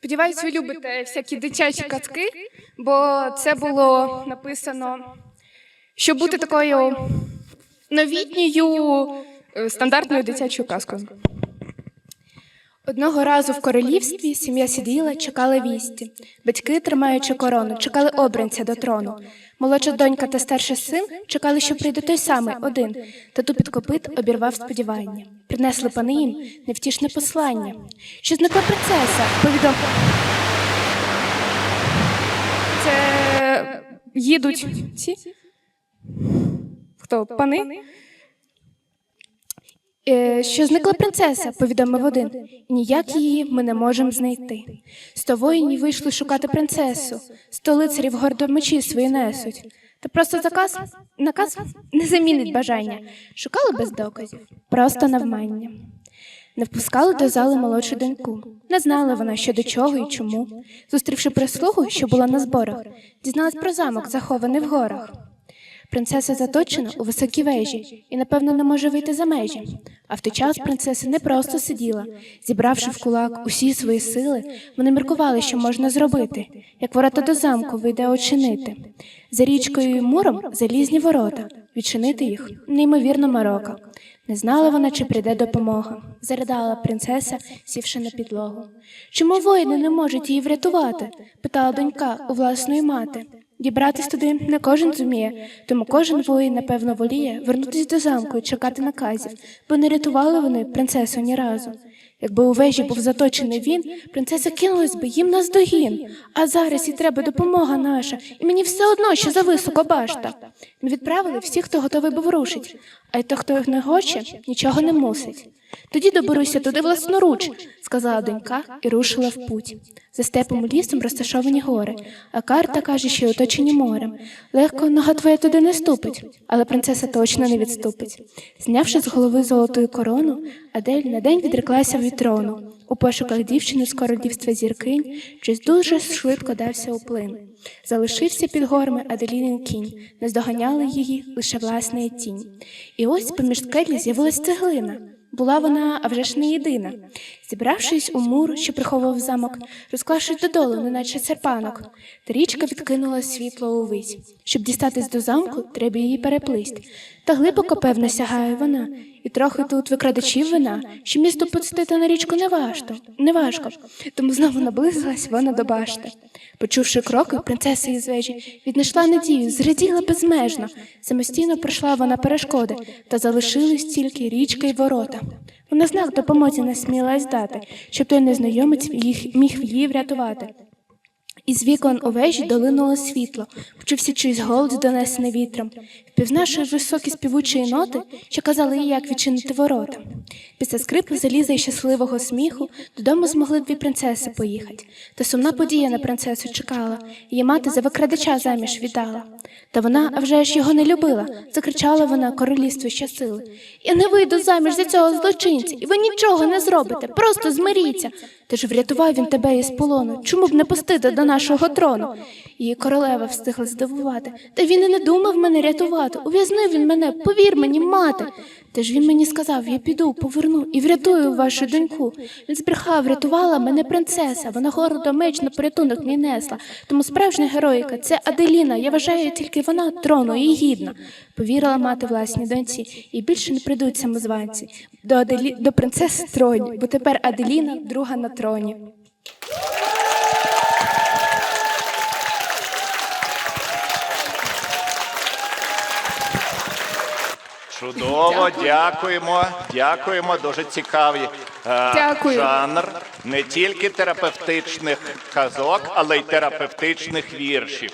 Сподіваюсь, ви любите всякі дитячі казки, бо це було написано, щоб бути такою новітньою е, стандартною дитячою казкою. Одного разу в королівстві сім'я сиділа, чекала вісті. Батьки, тримаючи корону, чекали обранця до трону. Молодша донька та старший син чекали, що прийде той самий один. Тату під копит обірвав сподівання. Принесли пани їм невтішне послання. Що зникла принцеса, повідом. Це їдуть ці? Хто? Пани? Е, Що зникла принцеса, повідомив один, ніяк її ми не можемо знайти. Сто воїнів вийшли шукати принцесу, сто лицарів гордо мечі свої несуть. Та просто заказ, наказ не замінить бажання. Шукали без доказів, просто навмання. Не впускали до зали молодшу доньку. Не знала вона, що до чого і чому. Зустрівши прислугу, що була на зборах, дізналась про замок, захований в горах. Принцеса заточена у високій вежі і, напевно, не може вийти за межі. А в той час принцеса не просто сиділа, зібравши в кулак усі свої сили, вони міркували, що можна зробити, як ворота до замку вийде очинити. За річкою і муром залізні ворота, відчинити їх неймовірно морока. Не знала вона, чи прийде допомога. Заридала принцеса, сівши на підлогу. Чому воїни не можуть її врятувати? питала донька у власної мати. Дібратись туди не кожен зуміє, тому кожен воїн, напевно, воліє вернутись до замку і чекати наказів, бо не рятували вони принцесу ні разу. Якби у вежі був заточений він, принцеса кинулась би їм наздогін. А зараз їй треба допомога наша, і мені все одно, що за високо башта. Ми відправили всіх, хто готовий був рушить, а й той, хто не хоче, нічого не мусить. Тоді доберуся туди власноруч, сказала донька і рушила в путь. За степом і лісом розташовані гори, а карта каже, що оточені морем. Легко нога твоя туди не ступить, але принцеса точно не відступить. Знявши з голови золотую корону, Адель на день відреклася від трону. У пошуках дівчини з королівства зіркинь, щось дуже швидко дався у плин. Залишився під горами Аделінин кінь, не здоганяли її лише власна тінь. І ось поміж скелі з'явилась цеглина. Була вона, а вже ж не єдина. Зібравшись у мур, що приховував замок, розклавшись додолу, неначе серпанок, та річка відкинула світло увись. Щоб дістатись до замку, треба її переплисти. Та глибоко, певно, сягає вона, і трохи тут викрадачів вина, що місто пустити на річку не важко, не важко. Тому знову наблизилась вона до башти. Почувши кроки, принцеса із вежі віднайшла надію, зраділа безмежно. Самостійно пройшла вона перешкоди, та залишились тільки річка й ворота. Вона знак допомозі не смілась дати, щоб той незнайомець їх міг її врятувати. Із вікон у вежі долинуло світло, почувся чийсь голос, донесений вітром. Впізнавши високі співучої ноти, що казали їй, як відчинити ворота. Після скрипу заліза і щасливого сміху додому змогли дві принцеси поїхати. Та сумна подія на принцесу чекала, її мати за викрадача заміж віддала. Та вона, а вже ж його не любила, закричала вона королівству щасили. Я не вийду заміж за цього злочинця, і ви нічого не зробите, просто змиріться. Та ж врятував він тебе із полону. Чому б не пустити до нашого трону? Її королева встигла здивувати. Та він і не думав мене рятувати. Ув'язнив він мене, повір мені, мати. Та ж він мені сказав: я піду, поверну і врятую вашу доньку. Він збрехав, рятувала мене принцеса. Вона гордо меч на порятунок мій несла. Тому справжня героїка це Аделіна. Я вважаю, тільки вона трону і гідна. Повірила мати власній доньці, і більше не прийдуть самозванці до Аделі... до принцеси троні, бо тепер Аделіна друга на троні. Чудово, дякуємо. Дякуємо. Дуже цікавий е, Дякую. жанр не тільки терапевтичних казок, але й терапевтичних віршів.